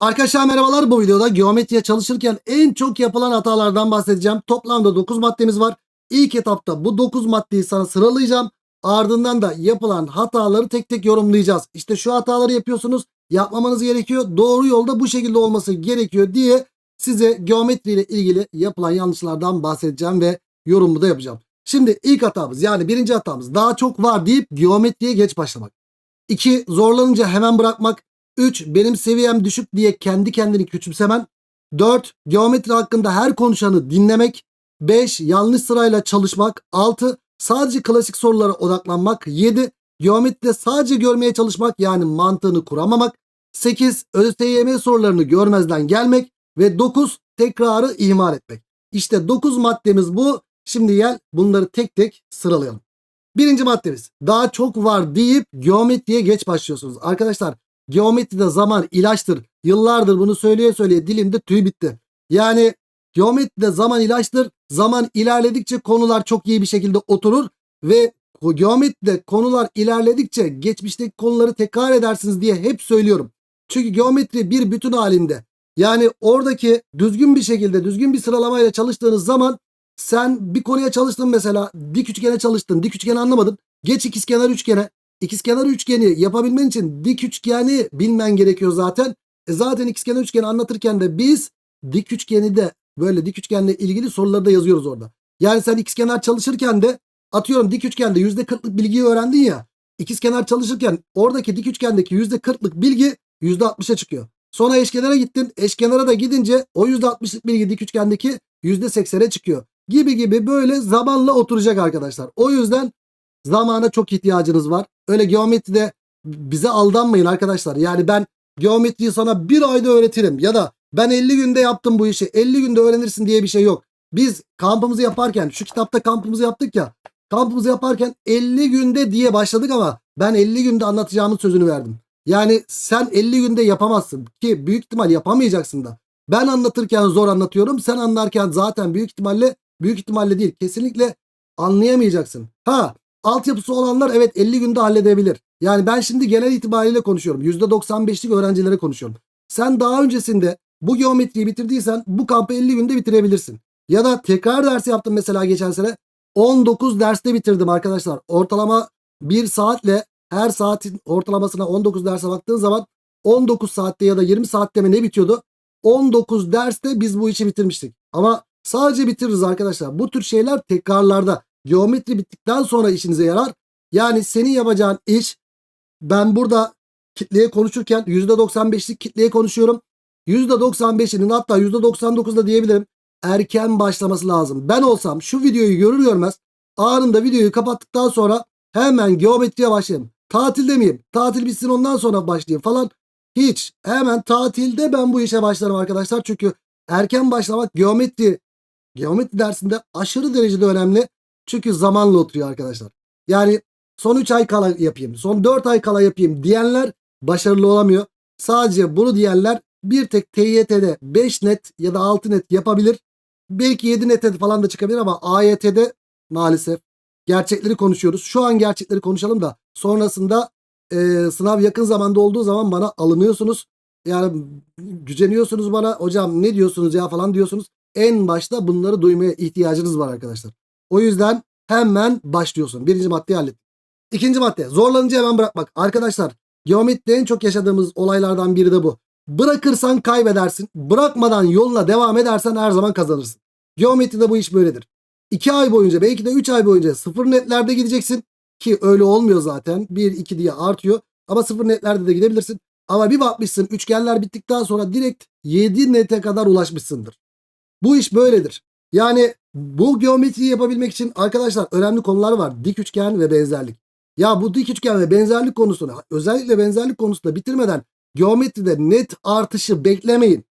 Arkadaşlar merhabalar bu videoda geometriye çalışırken en çok yapılan hatalardan bahsedeceğim. Toplamda 9 maddemiz var. İlk etapta bu 9 maddeyi sana sıralayacağım. Ardından da yapılan hataları tek tek yorumlayacağız. İşte şu hataları yapıyorsunuz. Yapmamanız gerekiyor. Doğru yolda bu şekilde olması gerekiyor diye size geometri ile ilgili yapılan yanlışlardan bahsedeceğim ve yorumumu da yapacağım. Şimdi ilk hatamız yani birinci hatamız daha çok var deyip geometriye geç başlamak. 2. Zorlanınca hemen bırakmak. 3. Benim seviyem düşük diye kendi kendini küçümsemen. 4. Geometri hakkında her konuşanı dinlemek. 5. Yanlış sırayla çalışmak. 6. Sadece klasik sorulara odaklanmak. 7. Geometride sadece görmeye çalışmak yani mantığını kuramamak. 8. ÖSYM sorularını görmezden gelmek. Ve 9. Tekrarı ihmal etmek. İşte 9 maddemiz bu. Şimdi gel bunları tek tek sıralayalım. Birinci maddemiz daha çok var deyip geometriye geç başlıyorsunuz. Arkadaşlar geometride zaman ilaçtır. Yıllardır bunu söyleye söyleye dilimde tüy bitti. Yani geometride zaman ilaçtır. Zaman ilerledikçe konular çok iyi bir şekilde oturur ve geometride konular ilerledikçe geçmişteki konuları tekrar edersiniz diye hep söylüyorum. Çünkü geometri bir bütün halinde. Yani oradaki düzgün bir şekilde düzgün bir sıralamayla çalıştığınız zaman sen bir konuya çalıştın mesela dik üçgene çalıştın dik üçgeni anlamadın geç ikizkenar üçgene ikizkenar üçgeni yapabilmen için dik üçgeni bilmen gerekiyor zaten. E zaten ikizkenar üçgeni anlatırken de biz dik üçgeni de böyle dik üçgenle ilgili soruları da yazıyoruz orada. Yani sen ikizkenar çalışırken de atıyorum dik üçgende yüzde kırklık bilgiyi öğrendin ya ikizkenar çalışırken oradaki dik üçgendeki yüzde kırklık bilgi yüzde altmışa çıkıyor. Sonra eşkenara gittin eşkenara da gidince o yüzde altmışlık bilgi dik üçgendeki yüzde seksene çıkıyor. Gibi gibi böyle zamanla oturacak arkadaşlar. O yüzden zamana çok ihtiyacınız var. Öyle geometride bize aldanmayın arkadaşlar. Yani ben geometriyi sana bir ayda öğretirim ya da ben 50 günde yaptım bu işi 50 günde öğrenirsin diye bir şey yok. Biz kampımızı yaparken şu kitapta kampımızı yaptık ya kampımızı yaparken 50 günde diye başladık ama ben 50 günde anlatacağımın sözünü verdim. Yani sen 50 günde yapamazsın ki büyük ihtimal yapamayacaksın da. Ben anlatırken zor anlatıyorum. Sen anlarken zaten büyük ihtimalle büyük ihtimalle değil kesinlikle anlayamayacaksın. Ha altyapısı olanlar evet 50 günde halledebilir. Yani ben şimdi genel itibariyle konuşuyorum. %95'lik öğrencilere konuşuyorum. Sen daha öncesinde bu geometriyi bitirdiysen bu kampı 50 günde bitirebilirsin. Ya da tekrar dersi yaptım mesela geçen sene. 19 derste bitirdim arkadaşlar. Ortalama 1 saatle her saatin ortalamasına 19 derse baktığın zaman 19 saatte ya da 20 saatte mi ne bitiyordu? 19 derste biz bu işi bitirmiştik. Ama Sadece bitiririz arkadaşlar. Bu tür şeyler tekrarlarda. Geometri bittikten sonra işinize yarar. Yani senin yapacağın iş ben burada kitleye konuşurken %95'lik kitleye konuşuyorum. %95'inin hatta %99'da diyebilirim erken başlaması lazım. Ben olsam şu videoyu görür görmez anında videoyu kapattıktan sonra hemen geometriye başlayayım. Tatilde miyim? Tatil bitsin ondan sonra başlayayım falan. Hiç. Hemen tatilde ben bu işe başlarım arkadaşlar. Çünkü erken başlamak geometri geometri dersinde aşırı derecede önemli. Çünkü zamanla oturuyor arkadaşlar. Yani son 3 ay kala yapayım, son 4 ay kala yapayım diyenler başarılı olamıyor. Sadece bunu diyenler bir tek TYT'de 5 net ya da 6 net yapabilir. Belki 7 net falan da çıkabilir ama AYT'de maalesef gerçekleri konuşuyoruz. Şu an gerçekleri konuşalım da sonrasında e, sınav yakın zamanda olduğu zaman bana alınıyorsunuz. Yani güceniyorsunuz bana hocam ne diyorsunuz ya falan diyorsunuz en başta bunları duymaya ihtiyacınız var arkadaşlar. O yüzden hemen başlıyorsun. Birinci maddeyi hallettik. İkinci madde zorlanınca hemen bırakmak. Arkadaşlar geometride en çok yaşadığımız olaylardan biri de bu. Bırakırsan kaybedersin. Bırakmadan yoluna devam edersen her zaman kazanırsın. Geometride bu iş böyledir. 2 ay boyunca belki de 3 ay boyunca sıfır netlerde gideceksin. Ki öyle olmuyor zaten. 1 2 diye artıyor. Ama sıfır netlerde de gidebilirsin. Ama bir bakmışsın üçgenler bittikten sonra direkt 7 nete kadar ulaşmışsındır. Bu iş böyledir. Yani bu geometriyi yapabilmek için arkadaşlar önemli konular var. Dik üçgen ve benzerlik. Ya bu dik üçgen ve benzerlik konusunu özellikle benzerlik konusunda bitirmeden geometride net artışı beklemeyin.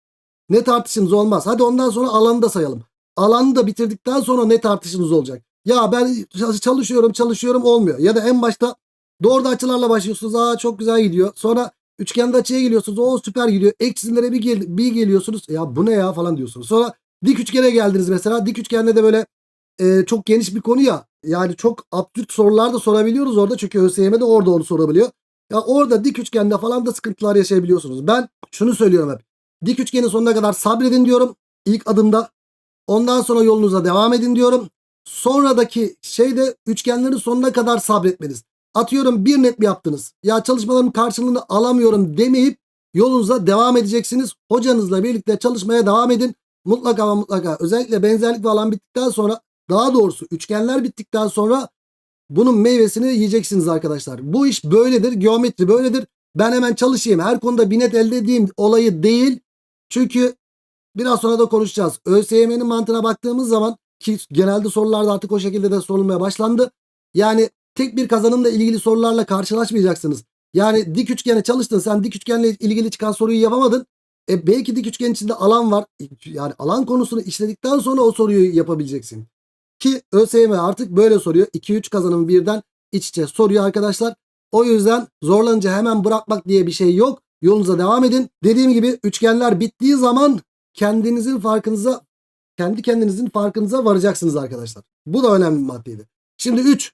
Net artışınız olmaz. Hadi ondan sonra alanı da sayalım. Alanı da bitirdikten sonra net artışınız olacak. Ya ben çalışıyorum çalışıyorum olmuyor. Ya da en başta doğru açılarla başlıyorsunuz. Aa çok güzel gidiyor. Sonra üçgende açıya geliyorsunuz. O süper gidiyor. Ek çizimlere bir, gel bir geliyorsunuz. Ya bu ne ya falan diyorsunuz. Sonra Dik üçgene geldiniz mesela. Dik üçgende de böyle e, çok geniş bir konu ya. Yani çok absürt sorular da sorabiliyoruz orada. Çünkü ÖSYM de orada onu sorabiliyor. Ya orada dik üçgende falan da sıkıntılar yaşayabiliyorsunuz. Ben şunu söylüyorum hep. Dik üçgenin sonuna kadar sabredin diyorum. İlk adımda. Ondan sonra yolunuza devam edin diyorum. Sonradaki şeyde üçgenlerin sonuna kadar sabretmeniz. Atıyorum bir net mi yaptınız? Ya çalışmalarımın karşılığını alamıyorum demeyip yolunuza devam edeceksiniz. Hocanızla birlikte çalışmaya devam edin. Mutlaka ama mutlaka özellikle benzerlik ve alan bittikten sonra daha doğrusu üçgenler bittikten sonra bunun meyvesini yiyeceksiniz arkadaşlar. Bu iş böyledir. Geometri böyledir. Ben hemen çalışayım. Her konuda bir net elde edeyim olayı değil. Çünkü biraz sonra da konuşacağız. ÖSYM'nin mantığına baktığımız zaman ki genelde sorularda artık o şekilde de sorulmaya başlandı. Yani tek bir kazanımla ilgili sorularla karşılaşmayacaksınız. Yani dik üçgene çalıştın sen dik üçgenle ilgili çıkan soruyu yapamadın. E belki dik üçgen içinde alan var. Yani alan konusunu işledikten sonra o soruyu yapabileceksin. Ki ÖSYM artık böyle soruyor. 2-3 kazanımı birden iç içe soruyor arkadaşlar. O yüzden zorlanınca hemen bırakmak diye bir şey yok. Yolunuza devam edin. Dediğim gibi üçgenler bittiği zaman kendinizin farkınıza kendi kendinizin farkınıza varacaksınız arkadaşlar. Bu da önemli bir maddeydi. Şimdi 3.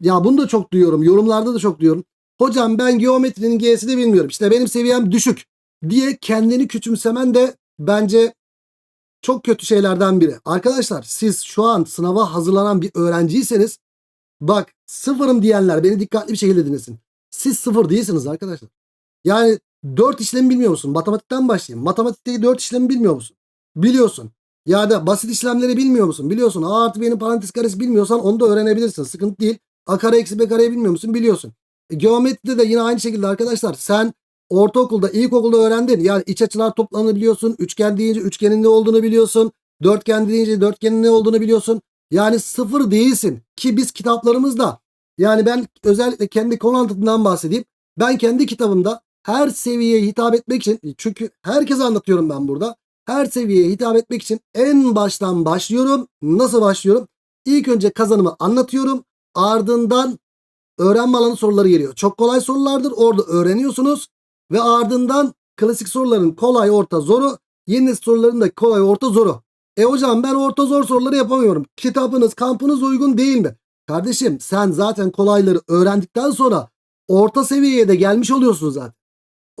Ya bunu da çok duyuyorum. Yorumlarda da çok duyuyorum. Hocam ben geometrinin G'sini bilmiyorum. İşte benim seviyem düşük diye kendini küçümsemen de bence çok kötü şeylerden biri. Arkadaşlar siz şu an sınava hazırlanan bir öğrenciyseniz bak sıfırım diyenler beni dikkatli bir şekilde dinlesin. Siz sıfır değilsiniz arkadaşlar. Yani 4 işlemi bilmiyor musun? Matematikten başlayayım. Matematikte 4 işlemi bilmiyor musun? Biliyorsun. Ya da basit işlemleri bilmiyor musun? Biliyorsun. A artı B'nin parantez karesi bilmiyorsan onu da öğrenebilirsin. Sıkıntı değil. A kare eksi B kareyi bilmiyor musun? Biliyorsun. E, geometride de yine aynı şekilde arkadaşlar sen ortaokulda, ilkokulda öğrendin. Yani iç açılar toplamını biliyorsun. Üçgen deyince üçgenin ne olduğunu biliyorsun. Dörtgen deyince dörtgenin ne olduğunu biliyorsun. Yani sıfır değilsin. Ki biz kitaplarımızda yani ben özellikle kendi konu anlatımından bahsedeyim. Ben kendi kitabımda her seviyeye hitap etmek için çünkü herkese anlatıyorum ben burada. Her seviyeye hitap etmek için en baştan başlıyorum. Nasıl başlıyorum? İlk önce kazanımı anlatıyorum. Ardından öğrenme alanı soruları geliyor. Çok kolay sorulardır. Orada öğreniyorsunuz. Ve ardından klasik soruların kolay, orta, zoru. Yeni soruların da kolay, orta, zoru. E hocam ben orta zor soruları yapamıyorum. Kitabınız, kampınız uygun değil mi? Kardeşim sen zaten kolayları öğrendikten sonra orta seviyeye de gelmiş oluyorsun zaten.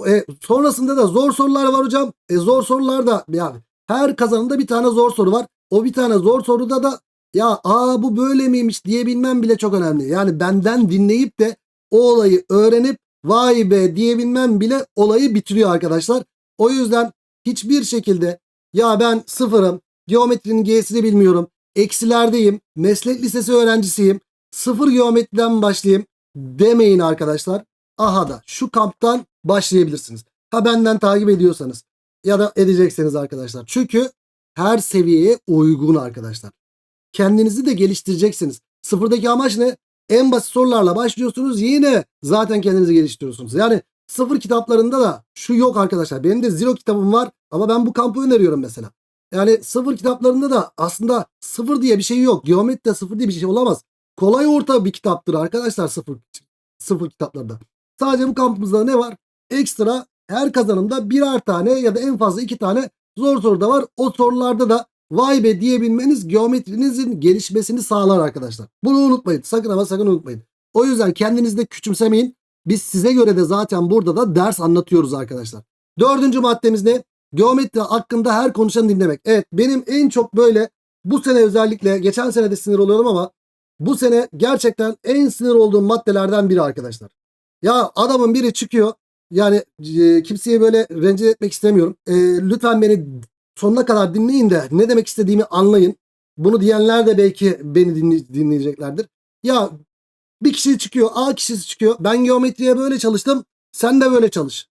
E, sonrasında da zor sorular var hocam. E, zor sorularda yani her kazanımda bir tane zor soru var. O bir tane zor soruda da ya aa bu böyle miymiş diyebilmem bile çok önemli. Yani benden dinleyip de o olayı öğrenip vay be diyebilmem bile olayı bitiriyor arkadaşlar. O yüzden hiçbir şekilde ya ben sıfırım, geometrinin G'sini bilmiyorum, eksilerdeyim, meslek lisesi öğrencisiyim, sıfır geometriden başlayayım demeyin arkadaşlar. Aha da şu kamptan başlayabilirsiniz. Ha benden takip ediyorsanız ya da edecekseniz arkadaşlar. Çünkü her seviyeye uygun arkadaşlar. Kendinizi de geliştireceksiniz. Sıfırdaki amaç ne? En basit sorularla başlıyorsunuz yine zaten kendinizi geliştiriyorsunuz. Yani sıfır kitaplarında da şu yok arkadaşlar. Benim de zero kitabım var ama ben bu kampı öneriyorum mesela. Yani sıfır kitaplarında da aslında sıfır diye bir şey yok. Geometride sıfır diye bir şey olamaz. Kolay orta bir kitaptır arkadaşlar sıfır, sıfır kitaplarda. Sadece bu kampımızda ne var? Ekstra her kazanımda birer tane ya da en fazla iki tane zor soru da var. O sorularda da vay be diyebilmeniz geometrinizin gelişmesini sağlar arkadaşlar. Bunu unutmayın. Sakın ama sakın unutmayın. O yüzden kendinizi de küçümsemeyin. Biz size göre de zaten burada da ders anlatıyoruz arkadaşlar. Dördüncü maddemiz ne? Geometri hakkında her konuşanı dinlemek. Evet benim en çok böyle bu sene özellikle geçen sene de sinir oluyorum ama bu sene gerçekten en sinir olduğum maddelerden biri arkadaşlar. Ya adamın biri çıkıyor. Yani e, kimseye böyle rencide etmek istemiyorum. E, lütfen beni sonuna kadar dinleyin de ne demek istediğimi anlayın. Bunu diyenler de belki beni dinley- dinleyeceklerdir. Ya bir kişi çıkıyor, A kişisi çıkıyor. Ben geometriye böyle çalıştım. Sen de böyle çalış.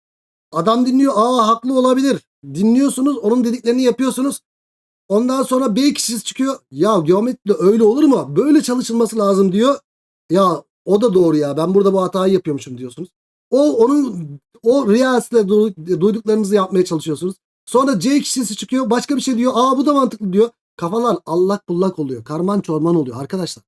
Adam dinliyor. Aa haklı olabilir. Dinliyorsunuz, onun dediklerini yapıyorsunuz. Ondan sonra B kişisi çıkıyor. Ya geometride öyle olur mu? Böyle çalışılması lazım diyor. Ya o da doğru ya. Ben burada bu hatayı yapıyormuşum diyorsunuz. O onun o riyasete du- duyduklarınızı yapmaya çalışıyorsunuz. Sonra C kişisi çıkıyor. Başka bir şey diyor. Aa bu da mantıklı diyor. Kafalar allak bullak oluyor. Karman çorman oluyor arkadaşlar.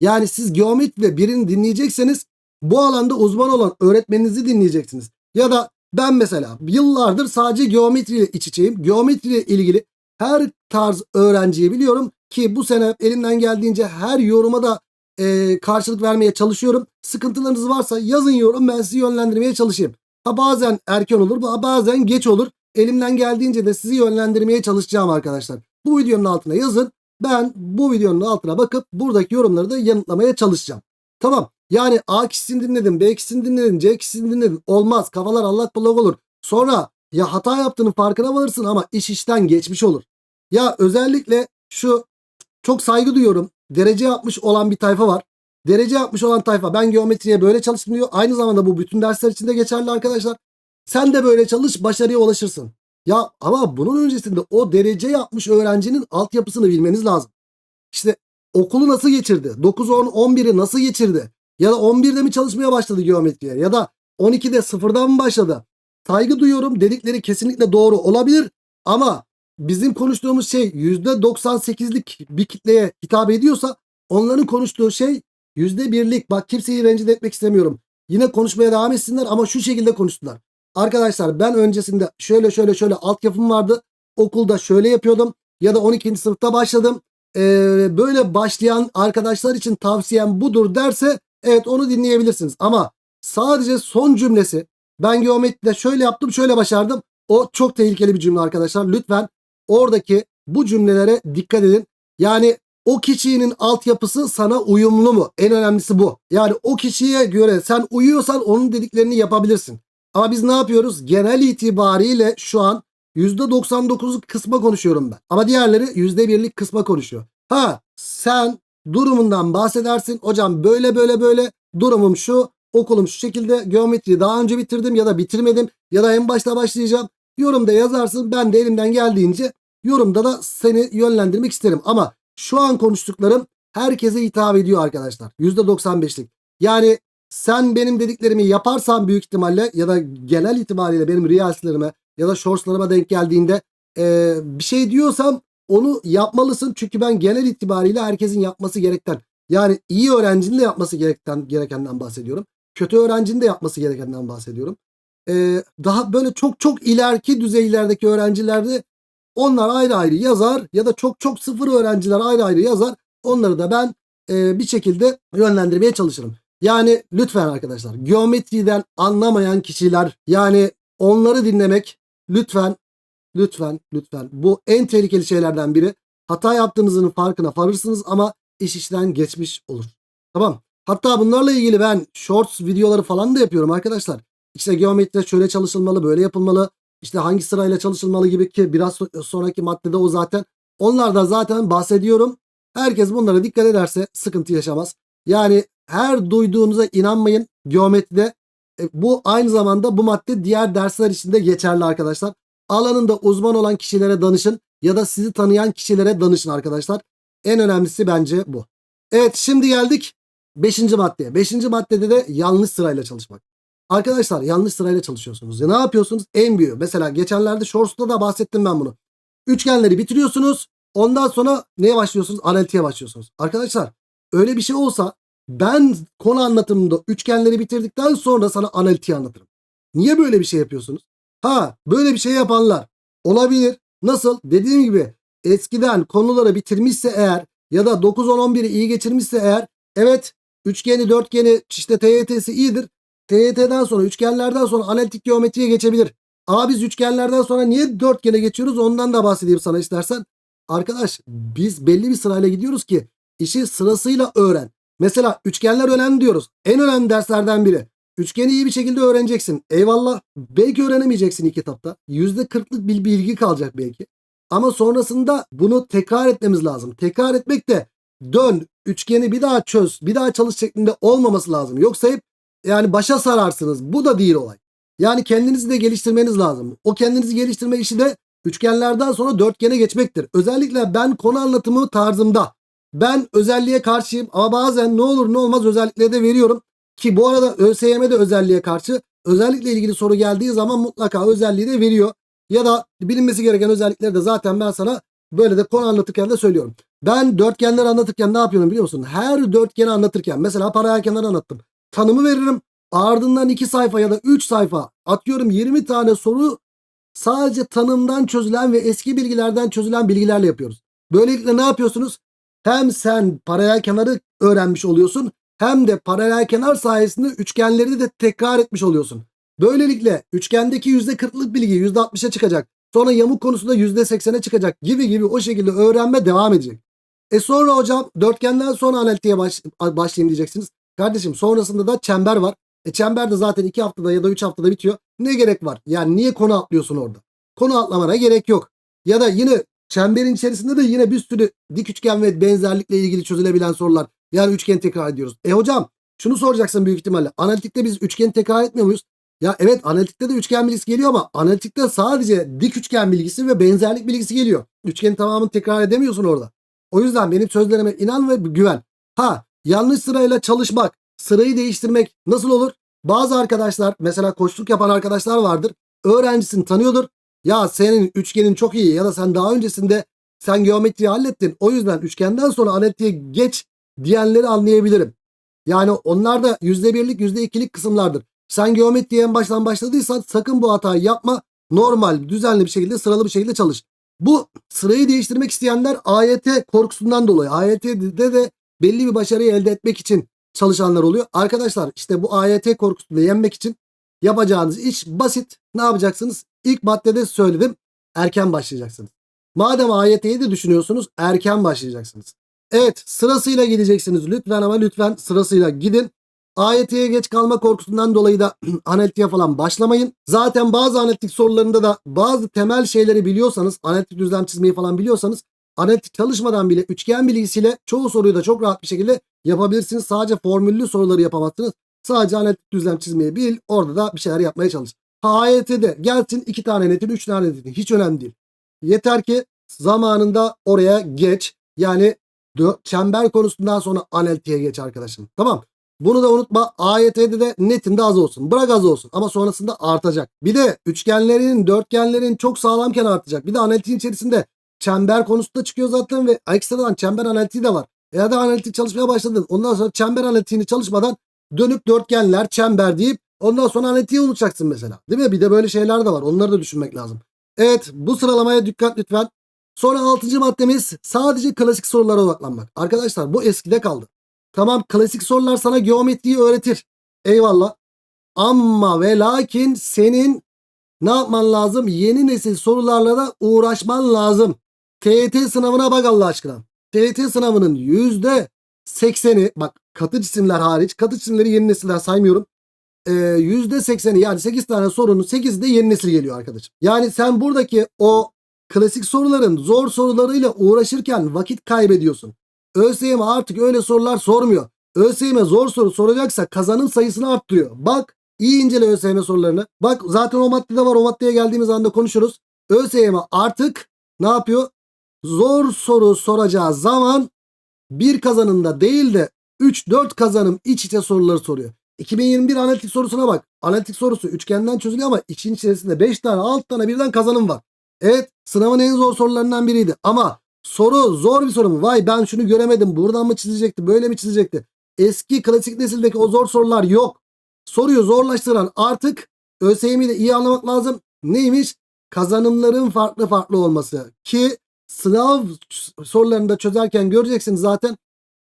Yani siz geometride birini dinleyecekseniz bu alanda uzman olan öğretmeninizi dinleyeceksiniz. Ya da ben mesela yıllardır sadece geometriyle iç içeyim. Geometriyle ilgili her tarz öğrenciyi biliyorum ki bu sene elimden geldiğince her yoruma da e, karşılık vermeye çalışıyorum. Sıkıntılarınız varsa yazın yorum ben sizi yönlendirmeye çalışayım. Ha bazen erken olur ba- bazen geç olur. Elimden geldiğince de sizi yönlendirmeye çalışacağım arkadaşlar. Bu videonun altına yazın. Ben bu videonun altına bakıp buradaki yorumları da yanıtlamaya çalışacağım. Tamam. Yani A kişisini dinledim, B kişisini dinledim, C kişisini dinledim. Olmaz. Kafalar allak bullak olur. Sonra ya hata yaptığının farkına varırsın ama iş işten geçmiş olur. Ya özellikle şu çok saygı duyuyorum. Derece yapmış olan bir tayfa var. Derece yapmış olan tayfa ben geometriye böyle çalıştım diyor. Aynı zamanda bu bütün dersler için de geçerli arkadaşlar. Sen de böyle çalış başarıya ulaşırsın. Ya ama bunun öncesinde o derece yapmış öğrencinin altyapısını bilmeniz lazım. İşte okulu nasıl geçirdi? 9, 10, 11'i nasıl geçirdi? Ya da 11'de mi çalışmaya başladı geometriye? Ya da 12'de sıfırdan mı başladı? Saygı duyuyorum dedikleri kesinlikle doğru olabilir. Ama bizim konuştuğumuz şey %98'lik bir kitleye hitap ediyorsa onların konuştuğu şey %1'lik. Bak kimseyi rencide etmek istemiyorum. Yine konuşmaya devam etsinler ama şu şekilde konuştular. Arkadaşlar ben öncesinde şöyle şöyle şöyle altyapım vardı. Okulda şöyle yapıyordum. Ya da 12. sınıfta başladım. Ee, böyle başlayan arkadaşlar için tavsiyem budur derse evet onu dinleyebilirsiniz. Ama sadece son cümlesi ben geometride şöyle yaptım şöyle başardım. O çok tehlikeli bir cümle arkadaşlar. Lütfen oradaki bu cümlelere dikkat edin. Yani o kişinin altyapısı sana uyumlu mu? En önemlisi bu. Yani o kişiye göre sen uyuyorsan onun dediklerini yapabilirsin. Ama biz ne yapıyoruz? Genel itibariyle şu an %99'luk kısma konuşuyorum ben. Ama diğerleri %1'lik kısma konuşuyor. Ha sen durumundan bahsedersin. Hocam böyle böyle böyle durumum şu. Okulum şu şekilde geometriyi daha önce bitirdim ya da bitirmedim ya da en başta başlayacağım. Yorumda yazarsın. Ben de elimden geldiğince yorumda da seni yönlendirmek isterim. Ama şu an konuştuklarım herkese hitap ediyor arkadaşlar. %95'lik. Yani sen benim dediklerimi yaparsan büyük ihtimalle ya da genel itibariyle benim reelslerime ya da shortslarıma denk geldiğinde e, bir şey diyorsam onu yapmalısın. Çünkü ben genel itibariyle herkesin yapması gerekten yani iyi öğrencinin de yapması gerekten, gerekenden bahsediyorum. Kötü öğrencinin de yapması gerekenden bahsediyorum. E, daha böyle çok çok ileriki düzeylerdeki öğrencilerde onlar ayrı ayrı yazar ya da çok çok sıfır öğrenciler ayrı ayrı yazar. Onları da ben e, bir şekilde yönlendirmeye çalışırım. Yani lütfen arkadaşlar geometriden anlamayan kişiler yani onları dinlemek lütfen lütfen lütfen bu en tehlikeli şeylerden biri. Hata yaptığınızın farkına varırsınız ama iş işten geçmiş olur. Tamam. Hatta bunlarla ilgili ben shorts videoları falan da yapıyorum arkadaşlar. İşte geometride şöyle çalışılmalı, böyle yapılmalı. İşte hangi sırayla çalışılmalı gibi ki biraz sonraki maddede o zaten. Onlardan zaten bahsediyorum. Herkes bunlara dikkat ederse sıkıntı yaşamaz. Yani her duyduğunuza inanmayın geometride. E, bu aynı zamanda bu madde diğer dersler için de geçerli arkadaşlar. Alanında uzman olan kişilere danışın ya da sizi tanıyan kişilere danışın arkadaşlar. En önemlisi bence bu. Evet şimdi geldik 5. maddeye. 5. maddede de yanlış sırayla çalışmak. Arkadaşlar yanlış sırayla çalışıyorsunuz. Ya ne yapıyorsunuz? En büyüğü. Mesela geçenlerde Shorts'ta da bahsettim ben bunu. Üçgenleri bitiriyorsunuz. Ondan sonra neye başlıyorsunuz? Analitiğe başlıyorsunuz. Arkadaşlar öyle bir şey olsa ben konu anlatımında üçgenleri bitirdikten sonra sana analitiği anlatırım. Niye böyle bir şey yapıyorsunuz? Ha böyle bir şey yapanlar olabilir. Nasıl? Dediğim gibi eskiden konuları bitirmişse eğer ya da 9 10 11'i iyi geçirmişse eğer evet üçgeni dörtgeni işte TYT'si iyidir. TYT'den sonra üçgenlerden sonra analitik geometriye geçebilir. Ama biz üçgenlerden sonra niye dörtgene geçiyoruz ondan da bahsedeyim sana istersen. Arkadaş biz belli bir sırayla gidiyoruz ki işi sırasıyla öğren. Mesela üçgenler önemli diyoruz. En önemli derslerden biri. Üçgeni iyi bir şekilde öğreneceksin. Eyvallah. Belki öğrenemeyeceksin ilk etapta. %40'lık bir bilgi kalacak belki. Ama sonrasında bunu tekrar etmemiz lazım. Tekrar etmek de dön, üçgeni bir daha çöz, bir daha çalış şeklinde olmaması lazım. Yoksa hep yani başa sararsınız. Bu da değil olay. Yani kendinizi de geliştirmeniz lazım. O kendinizi geliştirme işi de üçgenlerden sonra dörtgene geçmektir. Özellikle ben konu anlatımı tarzımda ben özelliğe karşıyım ama bazen ne olur ne olmaz özellikleri de veriyorum. Ki bu arada ÖSYM de özelliğe karşı. Özellikle ilgili soru geldiği zaman mutlaka özelliği de veriyor. Ya da bilinmesi gereken özellikleri de zaten ben sana böyle de konu anlatırken de söylüyorum. Ben dörtgenleri anlatırken ne yapıyorum biliyor musun? Her dörtgeni anlatırken mesela paralel kenarı anlattım. Tanımı veririm. Ardından 2 sayfa ya da 3 sayfa atıyorum 20 tane soru sadece tanımdan çözülen ve eski bilgilerden çözülen bilgilerle yapıyoruz. Böylelikle ne yapıyorsunuz? Hem sen paralel kenarı öğrenmiş oluyorsun hem de paralel kenar sayesinde üçgenleri de tekrar etmiş oluyorsun. Böylelikle üçgendeki %40'lık bilgi %60'a çıkacak. Sonra yamuk konusunda %80'e çıkacak gibi gibi o şekilde öğrenme devam edecek. E sonra hocam dörtgenden sonra analitiğe baş, başlayayım diyeceksiniz. Kardeşim sonrasında da çember var. E çember de zaten 2 haftada ya da 3 haftada bitiyor. Ne gerek var? Yani niye konu atlıyorsun orada? Konu atlamana gerek yok. Ya da yine çemberin içerisinde de yine bir sürü dik üçgen ve benzerlikle ilgili çözülebilen sorular. Yani üçgen tekrar ediyoruz. E hocam şunu soracaksın büyük ihtimalle. Analitikte biz üçgeni tekrar etmiyor muyuz? Ya evet analitikte de üçgen bilgisi geliyor ama analitikte sadece dik üçgen bilgisi ve benzerlik bilgisi geliyor. Üçgenin tamamını tekrar edemiyorsun orada. O yüzden benim sözlerime inan ve güven. Ha yanlış sırayla çalışmak, sırayı değiştirmek nasıl olur? Bazı arkadaşlar mesela koçluk yapan arkadaşlar vardır. Öğrencisini tanıyordur. Ya senin üçgenin çok iyi ya da sen daha öncesinde sen geometriyi hallettin. O yüzden üçgenden sonra analitiğe geç diyenleri anlayabilirim. Yani onlar da %1'lik %2'lik kısımlardır. Sen geometriye en baştan başladıysan sakın bu hatayı yapma. Normal, düzenli bir şekilde, sıralı bir şekilde çalış. Bu sırayı değiştirmek isteyenler AYT korkusundan dolayı. AYT'de de belli bir başarıyı elde etmek için çalışanlar oluyor. Arkadaşlar işte bu AYT korkusunu yenmek için yapacağınız iş basit. Ne yapacaksınız? İlk maddede söyledim. Erken başlayacaksınız. Madem AYT'yi de düşünüyorsunuz erken başlayacaksınız. Evet sırasıyla gideceksiniz lütfen ama lütfen sırasıyla gidin. AYT'ye geç kalma korkusundan dolayı da analitiğe falan başlamayın. Zaten bazı analitik sorularında da bazı temel şeyleri biliyorsanız, analitik düzlem çizmeyi falan biliyorsanız analitik çalışmadan bile üçgen bilgisiyle çoğu soruyu da çok rahat bir şekilde yapabilirsiniz. Sadece formüllü soruları yapamazsınız. Sadece analitik düzlem çizmeyi bil. Orada da bir şeyler yapmaya çalış. AYT'de gelsin iki tane netin, üç tane netin. Hiç önemli değil. Yeter ki zamanında oraya geç. Yani çember konusundan sonra analitiğe geç arkadaşım. Tamam. Bunu da unutma. AYT'de de netinde az olsun. Bırak az olsun. Ama sonrasında artacak. Bir de üçgenlerin, dörtgenlerin çok sağlamken artacak. Bir de analitiğin içerisinde çember konusu da çıkıyor zaten ve ekstradan çember analitiği de var. Eğer de analitik çalışmaya başladın. Ondan sonra çember analitiğini çalışmadan dönüp dörtgenler, çember deyip ondan sonra analitiği unutacaksın mesela. Değil mi? Bir de böyle şeyler de var. Onları da düşünmek lazım. Evet bu sıralamaya dikkat lütfen. Sonra altıncı maddemiz sadece klasik sorulara odaklanmak. Arkadaşlar bu eskide kaldı. Tamam klasik sorular sana geometriyi öğretir. Eyvallah. Ama ve lakin senin ne yapman lazım? Yeni nesil sorularla da uğraşman lazım. TYT sınavına bak Allah aşkına. TYT sınavının yüzde sekseni bak katı cisimler hariç katı cisimleri yeni nesilden saymıyorum. Ee, Yüzde sekseni yani 8 tane sorunun 8'i de yeni nesil geliyor arkadaşım. Yani sen buradaki o klasik soruların zor sorularıyla uğraşırken vakit kaybediyorsun. ÖSYM artık öyle sorular sormuyor. ÖSYM zor soru soracaksa kazanım sayısını arttırıyor. Bak iyi incele ÖSYM sorularını. Bak zaten o maddede var o maddeye geldiğimiz anda konuşuruz. ÖSYM artık ne yapıyor? Zor soru soracağı zaman bir kazanımda değil de 3-4 kazanım iç içe soruları soruyor. 2021 analitik sorusuna bak. Analitik sorusu üçgenden çözülüyor ama için içerisinde 5 tane 6 tane birden kazanım var. Evet sınavın en zor sorularından biriydi ama soru zor bir soru mu? Vay ben şunu göremedim buradan mı çizecekti böyle mi çizecekti? Eski klasik nesildeki o zor sorular yok. Soruyu zorlaştıran artık ÖSYM'i de iyi anlamak lazım. Neymiş? Kazanımların farklı farklı olması. Ki sınav sorularını da çözerken göreceksiniz zaten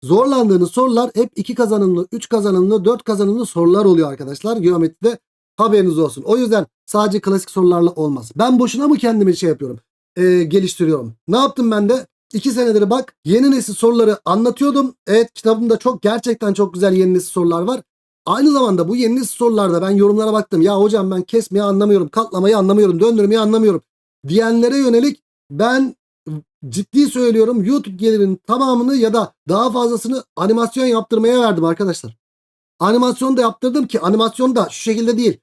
zorlandığınız sorular hep 2 kazanımlı, 3 kazanımlı, 4 kazanımlı sorular oluyor arkadaşlar. Geometride haberiniz olsun. O yüzden sadece klasik sorularla olmaz. Ben boşuna mı kendimi şey yapıyorum? Ee, geliştiriyorum. Ne yaptım ben de? 2 senedir bak yeni nesil soruları anlatıyordum. Evet kitabımda çok gerçekten çok güzel yeni nesil sorular var. Aynı zamanda bu yeni nesil sorularda ben yorumlara baktım. Ya hocam ben kesmeyi anlamıyorum, katlamayı anlamıyorum, döndürmeyi anlamıyorum diyenlere yönelik ben ciddi söylüyorum YouTube gelirinin tamamını ya da daha fazlasını animasyon yaptırmaya verdim arkadaşlar. Animasyon da yaptırdım ki animasyon da şu şekilde değil.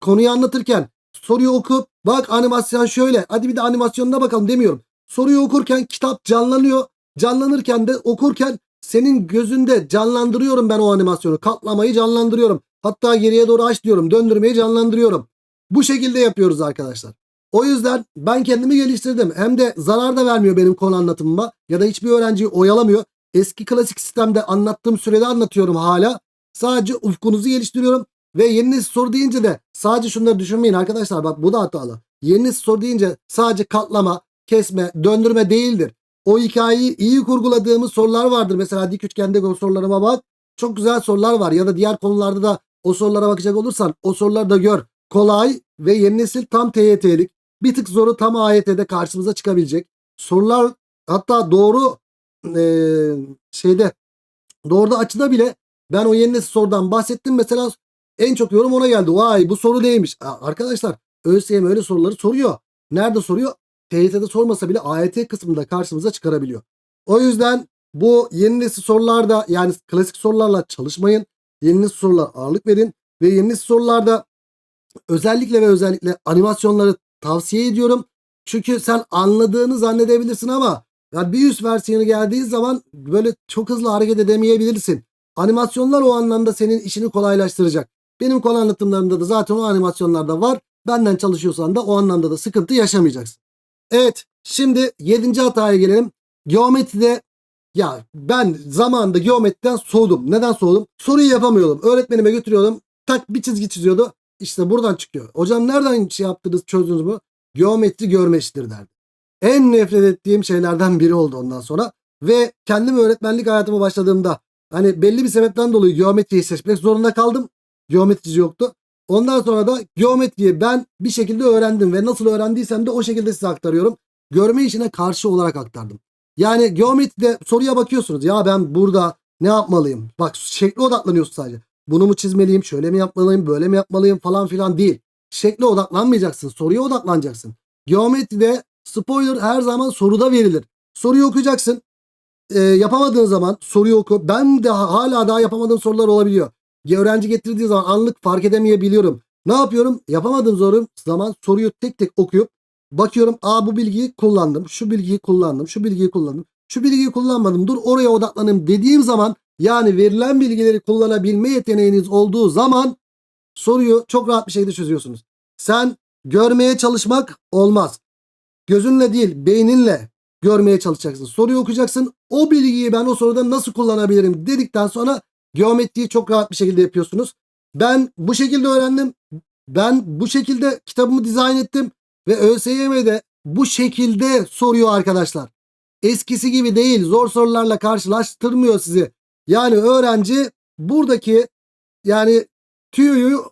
Konuyu anlatırken soruyu okup bak animasyon şöyle hadi bir de animasyonuna bakalım demiyorum. Soruyu okurken kitap canlanıyor. Canlanırken de okurken senin gözünde canlandırıyorum ben o animasyonu. Katlamayı canlandırıyorum. Hatta geriye doğru aç diyorum. Döndürmeyi canlandırıyorum. Bu şekilde yapıyoruz arkadaşlar. O yüzden ben kendimi geliştirdim. Hem de zarar da vermiyor benim konu anlatımıma. Ya da hiçbir öğrenciyi oyalamıyor. Eski klasik sistemde anlattığım sürede anlatıyorum hala. Sadece ufkunuzu geliştiriyorum. Ve yeni nesil soru deyince de sadece şunları düşünmeyin arkadaşlar. Bak bu da hatalı. Yeni nesil soru deyince sadece katlama, kesme, döndürme değildir. O hikayeyi iyi kurguladığımız sorular vardır. Mesela dik üçgende sorularıma bak. Çok güzel sorular var. Ya da diğer konularda da o sorulara bakacak olursan o soruları da gör. kolay ve yeni nesil tam TYT'lik. Bir tık zoru tam AYT'de karşımıza çıkabilecek. Sorular hatta doğru eee, şeyde doğruda açıda bile ben o yeni nesil sorudan bahsettim. Mesela en çok yorum ona geldi. Vay bu soru? Aa, Arkadaşlar ÖSYM öyle soruları soruyor. Nerede soruyor? TYT'de sormasa bile AYT kısmında karşımıza çıkarabiliyor. O yüzden bu yeni nesil sorularda yani klasik sorularla çalışmayın. Yeni nesil sorular ağırlık verin. Ve yeni nesil sorularda özellikle ve özellikle animasyonları tavsiye ediyorum. Çünkü sen anladığını zannedebilirsin ama ya bir üst versiyonu geldiği zaman böyle çok hızlı hareket edemeyebilirsin. Animasyonlar o anlamda senin işini kolaylaştıracak. Benim konu anlatımlarımda da zaten o animasyonlarda var. Benden çalışıyorsan da o anlamda da sıkıntı yaşamayacaksın. Evet şimdi 7. hataya gelelim. Geometride ya ben zamanında geometriden soğudum. Neden soğudum? Soruyu yapamıyordum. Öğretmenime götürüyordum. Tak bir çizgi çiziyordu. İşte buradan çıkıyor. Hocam nereden şey yaptınız çözdünüz mü? Geometri görme işidir derdi. En nefret ettiğim şeylerden biri oldu ondan sonra. Ve kendim öğretmenlik hayatıma başladığımda hani belli bir sebepten dolayı geometriyi seçmek zorunda kaldım. Geometrici yoktu. Ondan sonra da geometriyi ben bir şekilde öğrendim ve nasıl öğrendiysem de o şekilde size aktarıyorum. Görme işine karşı olarak aktardım. Yani geometride soruya bakıyorsunuz. Ya ben burada ne yapmalıyım? Bak şekle odaklanıyorsun sadece. Bunu mu çizmeliyim? Şöyle mi yapmalıyım? Böyle mi yapmalıyım? Falan filan değil. Şekle odaklanmayacaksın. Soruya odaklanacaksın. Geometride spoiler her zaman soruda verilir. Soruyu okuyacaksın. Ee, yapamadığın zaman soruyu oku. Ben de hala daha yapamadığım sorular olabiliyor. Öğrenci getirdiği zaman anlık fark edemeyebiliyorum. Ne yapıyorum? Yapamadığım zorum zaman soruyu tek tek okuyup bakıyorum. Aa bu bilgiyi kullandım. Şu bilgiyi kullandım. Şu bilgiyi kullandım. Şu bilgiyi kullanmadım. Dur oraya odaklanayım dediğim zaman yani verilen bilgileri kullanabilme yeteneğiniz olduğu zaman soruyu çok rahat bir şekilde çözüyorsunuz. Sen görmeye çalışmak olmaz. Gözünle değil beyninle görmeye çalışacaksın. Soruyu okuyacaksın. O bilgiyi ben o soruda nasıl kullanabilirim dedikten sonra geometriyi çok rahat bir şekilde yapıyorsunuz. Ben bu şekilde öğrendim. Ben bu şekilde kitabımı dizayn ettim ve ÖSYM'de bu şekilde soruyor arkadaşlar. Eskisi gibi değil. Zor sorularla karşılaştırmıyor sizi. Yani öğrenci buradaki yani tüyoyu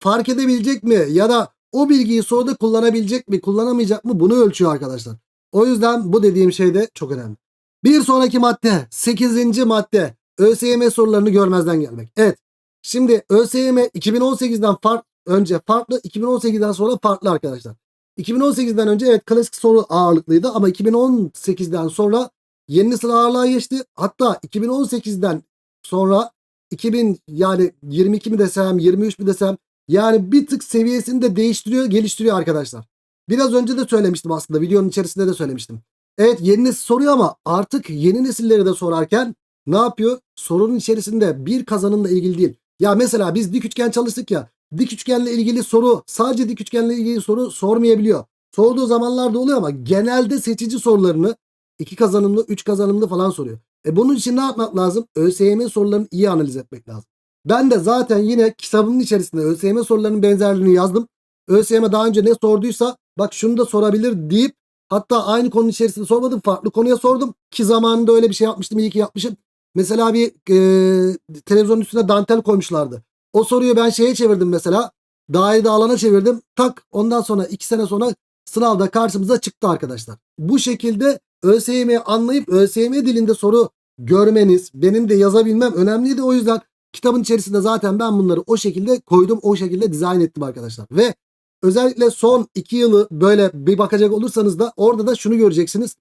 fark edebilecek mi ya da o bilgiyi soruda kullanabilecek mi, kullanamayacak mı bunu ölçüyor arkadaşlar. O yüzden bu dediğim şey de çok önemli. Bir sonraki madde 8. madde ÖSYM sorularını görmezden gelmek. Evet. Şimdi ÖSYM 2018'den fark önce farklı 2018'den sonra farklı arkadaşlar. 2018'den önce evet klasik soru ağırlıklıydı ama 2018'den sonra yeni nesil ağırlığa geçti. Hatta 2018'den sonra 2000 yani 22 mi desem 23 mi desem yani bir tık seviyesini de değiştiriyor geliştiriyor arkadaşlar. Biraz önce de söylemiştim aslında videonun içerisinde de söylemiştim. Evet yeni nesil soruyor ama artık yeni nesilleri de sorarken ne yapıyor? Sorunun içerisinde bir kazanımla ilgili değil. Ya mesela biz dik üçgen çalıştık ya. Dik üçgenle ilgili soru sadece dik üçgenle ilgili soru sormayabiliyor. Sorduğu zamanlarda oluyor ama genelde seçici sorularını iki kazanımlı, üç kazanımlı falan soruyor. E bunun için ne yapmak lazım? ÖSYM sorularını iyi analiz etmek lazım. Ben de zaten yine kitabımın içerisinde ÖSYM sorularının benzerliğini yazdım. ÖSYM daha önce ne sorduysa bak şunu da sorabilir deyip hatta aynı konunun içerisinde sormadım farklı konuya sordum. Ki zamanında öyle bir şey yapmıştım iyi ki yapmışım. Mesela bir e, televizyonun üstüne dantel koymuşlardı. O soruyu ben şeye çevirdim mesela. Daire alana çevirdim. Tak ondan sonra iki sene sonra sınavda karşımıza çıktı arkadaşlar. Bu şekilde ÖSYM'yi anlayıp ÖSYM dilinde soru görmeniz, benim de yazabilmem önemliydi. O yüzden kitabın içerisinde zaten ben bunları o şekilde koydum, o şekilde dizayn ettim arkadaşlar. Ve özellikle son iki yılı böyle bir bakacak olursanız da orada da şunu göreceksiniz.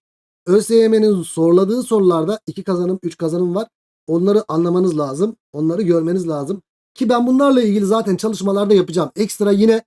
ÖSYM'nin soruladığı sorularda iki kazanım, üç kazanım var. Onları anlamanız lazım. Onları görmeniz lazım. Ki ben bunlarla ilgili zaten çalışmalarda yapacağım. Ekstra yine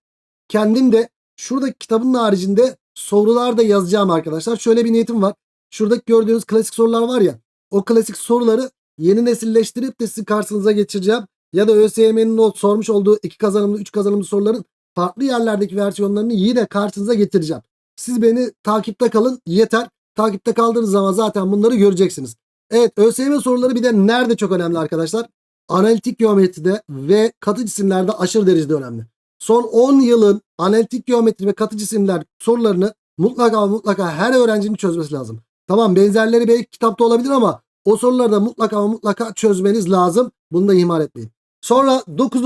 kendim de şuradaki kitabın haricinde sorular da yazacağım arkadaşlar. Şöyle bir niyetim var. Şuradaki gördüğünüz klasik sorular var ya. O klasik soruları yeni nesilleştirip de sizin karşınıza geçireceğim. Ya da ÖSYM'nin o sormuş olduğu iki kazanımlı, üç kazanımlı soruların farklı yerlerdeki versiyonlarını yine karşınıza getireceğim. Siz beni takipte kalın yeter. Takipte kaldığınız zaman zaten bunları göreceksiniz. Evet ÖSYM soruları bir de nerede çok önemli arkadaşlar? Analitik geometride ve katı cisimlerde aşırı derecede önemli. Son 10 yılın analitik geometri ve katı cisimler sorularını mutlaka mutlaka her öğrencinin çözmesi lazım. Tamam benzerleri belki kitapta olabilir ama o soruları da mutlaka mutlaka çözmeniz lazım. Bunu da ihmal etmeyin. Sonra 9.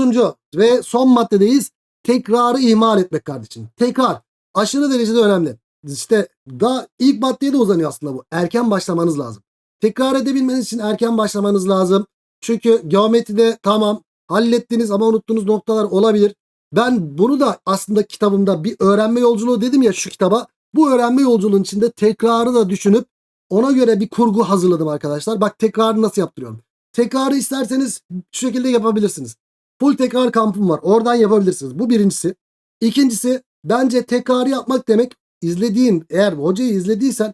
ve son maddedeyiz. tekrarı ihmal etmek kardeşim. Tekrar aşırı derecede önemli. İşte daha ilk maddeye de uzanıyor aslında bu. Erken başlamanız lazım. Tekrar edebilmeniz için erken başlamanız lazım. Çünkü geometride tamam hallettiniz ama unuttuğunuz noktalar olabilir. Ben bunu da aslında kitabımda bir öğrenme yolculuğu dedim ya şu kitaba. Bu öğrenme yolculuğun içinde tekrarı da düşünüp ona göre bir kurgu hazırladım arkadaşlar. Bak tekrarı nasıl yaptırıyorum. Tekrarı isterseniz şu şekilde yapabilirsiniz. Full tekrar kampım var. Oradan yapabilirsiniz. Bu birincisi. İkincisi bence tekrarı yapmak demek izlediğin eğer hocayı izlediysen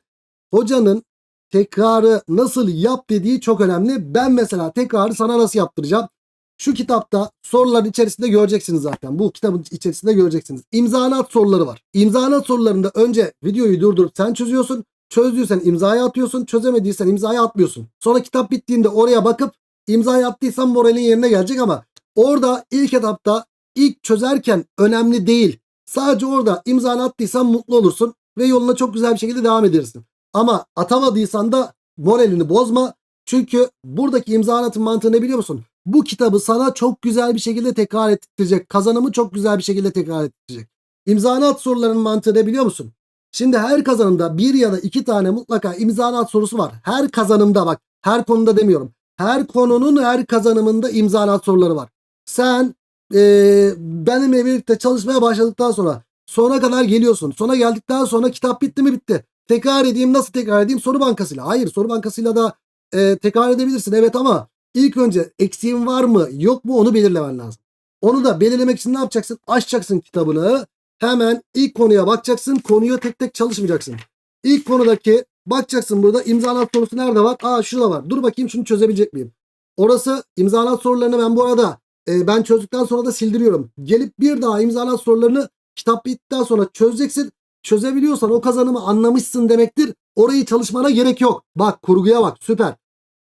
hocanın tekrarı nasıl yap dediği çok önemli. Ben mesela tekrarı sana nasıl yaptıracağım? Şu kitapta soruların içerisinde göreceksiniz zaten. Bu kitabın içerisinde göreceksiniz. İmzanat soruları var. İmzanat sorularında önce videoyu durdurup sen çözüyorsun. Çözdüysen imzaya atıyorsun. Çözemediysen imzaya atmıyorsun. Sonra kitap bittiğinde oraya bakıp imzaya attıysan moralin yerine gelecek ama orada ilk etapta ilk çözerken önemli değil. Sadece orada imzanı attıysan mutlu olursun ve yoluna çok güzel bir şekilde devam edersin. Ama atamadıysan da moralini bozma. Çünkü buradaki imzanatın mantığı ne biliyor musun? Bu kitabı sana çok güzel bir şekilde tekrar ettirecek. Kazanımı çok güzel bir şekilde tekrar ettirecek. İmzanat sorularının mantığı ne biliyor musun? Şimdi her kazanımda bir ya da iki tane mutlaka imzanat sorusu var. Her kazanımda bak. Her konuda demiyorum. Her konunun her kazanımında imzanat soruları var. Sen eee benimle birlikte çalışmaya başladıktan sonra sona kadar geliyorsun. Sona geldikten sonra kitap bitti mi bitti. Tekrar edeyim nasıl tekrar edeyim soru bankasıyla. Hayır soru bankasıyla da e, tekrar edebilirsin evet ama ilk önce eksiğin var mı yok mu onu belirlemen lazım. Onu da belirlemek için ne yapacaksın? Açacaksın kitabını. Hemen ilk konuya bakacaksın. Konuya tek tek çalışmayacaksın. İlk konudaki bakacaksın burada imzalat sorusu nerede var? Aa şurada var. Dur bakayım şunu çözebilecek miyim? Orası imzalat sorularını ben bu arada e, ben çözdükten sonra da sildiriyorum. Gelip bir daha imzalat sorularını kitap bittikten sonra çözeceksin. Çözebiliyorsan o kazanımı anlamışsın demektir. Orayı çalışmana gerek yok. Bak kurguya bak süper.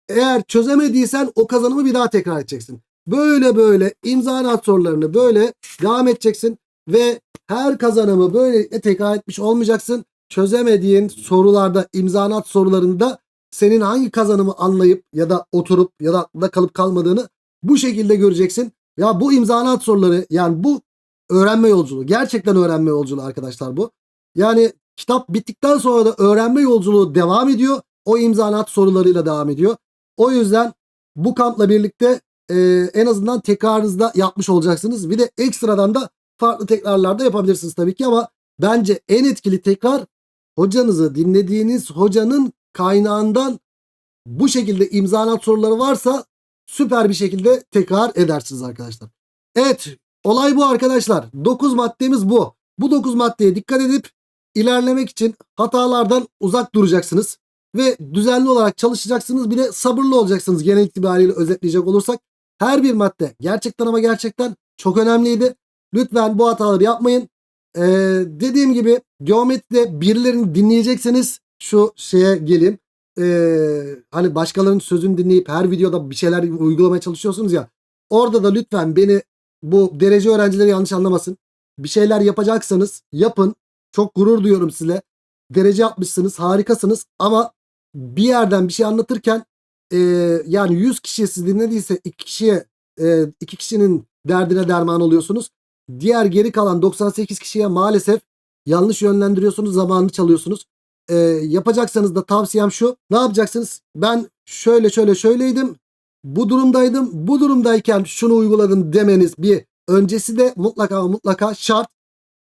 Eğer çözemediysen o kazanımı bir daha tekrar edeceksin. Böyle böyle imzalat sorularını böyle devam edeceksin ve her kazanımı böyle tekrar etmiş olmayacaksın. Çözemediğin sorularda imzanat sorularında senin hangi kazanımı anlayıp ya da oturup ya da aklında kalıp kalmadığını bu şekilde göreceksin. Ya bu imzanat soruları yani bu öğrenme yolculuğu. Gerçekten öğrenme yolculuğu arkadaşlar bu. Yani kitap bittikten sonra da öğrenme yolculuğu devam ediyor. O imzanat sorularıyla devam ediyor. O yüzden bu kampla birlikte e, en azından tekrarınızda yapmış olacaksınız. Bir de ekstradan da farklı tekrarlarda yapabilirsiniz tabii ki ama bence en etkili tekrar hocanızı dinlediğiniz hocanın kaynağından bu şekilde imzanat soruları varsa süper bir şekilde tekrar edersiniz arkadaşlar. Evet olay bu arkadaşlar. 9 maddemiz bu. Bu 9 maddeye dikkat edip ilerlemek için hatalardan uzak duracaksınız. Ve düzenli olarak çalışacaksınız. Bir de sabırlı olacaksınız genel itibariyle özetleyecek olursak. Her bir madde gerçekten ama gerçekten çok önemliydi. Lütfen bu hataları yapmayın. Ee, dediğim gibi geometride birilerini dinleyecekseniz şu şeye gelin. Ee, hani başkalarının sözünü dinleyip her videoda bir şeyler uygulamaya çalışıyorsunuz ya. Orada da lütfen beni bu derece öğrencileri yanlış anlamasın. Bir şeyler yapacaksanız yapın. Çok gurur duyuyorum size. Derece yapmışsınız, harikasınız ama bir yerden bir şey anlatırken e, yani 100 kişi sizi dinlediyse iki kişiye e, iki kişinin derdine derman oluyorsunuz. Diğer geri kalan 98 kişiye maalesef yanlış yönlendiriyorsunuz, zamanını çalıyorsunuz. E, yapacaksanız da tavsiyem şu. Ne yapacaksınız? Ben şöyle şöyle şöyleydim. Bu durumdaydım. Bu durumdayken şunu uyguladım demeniz bir öncesi de mutlaka mutlaka şart.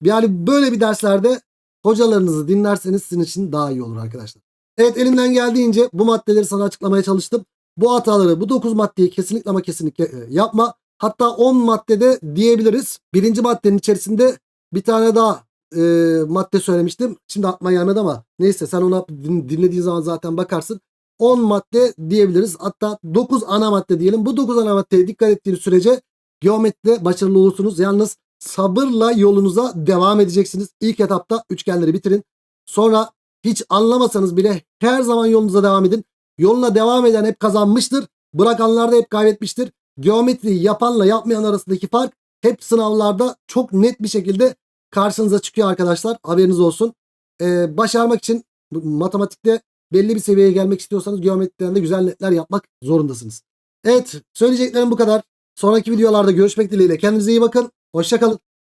Yani böyle bir derslerde hocalarınızı dinlerseniz sizin için daha iyi olur arkadaşlar. Evet elimden geldiğince bu maddeleri sana açıklamaya çalıştım. Bu hataları bu 9 maddeyi kesinlikle ama kesinlikle e, yapma. Hatta 10 maddede diyebiliriz. Birinci maddenin içerisinde bir tane daha e, madde söylemiştim. Şimdi aklıma gelmedi ama neyse sen ona din, dinlediğin zaman zaten bakarsın. 10 madde diyebiliriz. Hatta 9 ana madde diyelim. Bu 9 ana maddeye dikkat ettiğiniz sürece geometride başarılı olursunuz. Yalnız sabırla yolunuza devam edeceksiniz. İlk etapta üçgenleri bitirin. Sonra hiç anlamasanız bile her zaman yolunuza devam edin. Yoluna devam eden hep kazanmıştır. Bırakanlar da hep kaybetmiştir. Geometriyi yapanla yapmayan arasındaki fark hep sınavlarda çok net bir şekilde karşınıza çıkıyor arkadaşlar. Haberiniz olsun. Ee, başarmak için matematikte belli bir seviyeye gelmek istiyorsanız geometriden de güzel netler yapmak zorundasınız. Evet söyleyeceklerim bu kadar. Sonraki videolarda görüşmek dileğiyle. Kendinize iyi bakın. Hoşçakalın.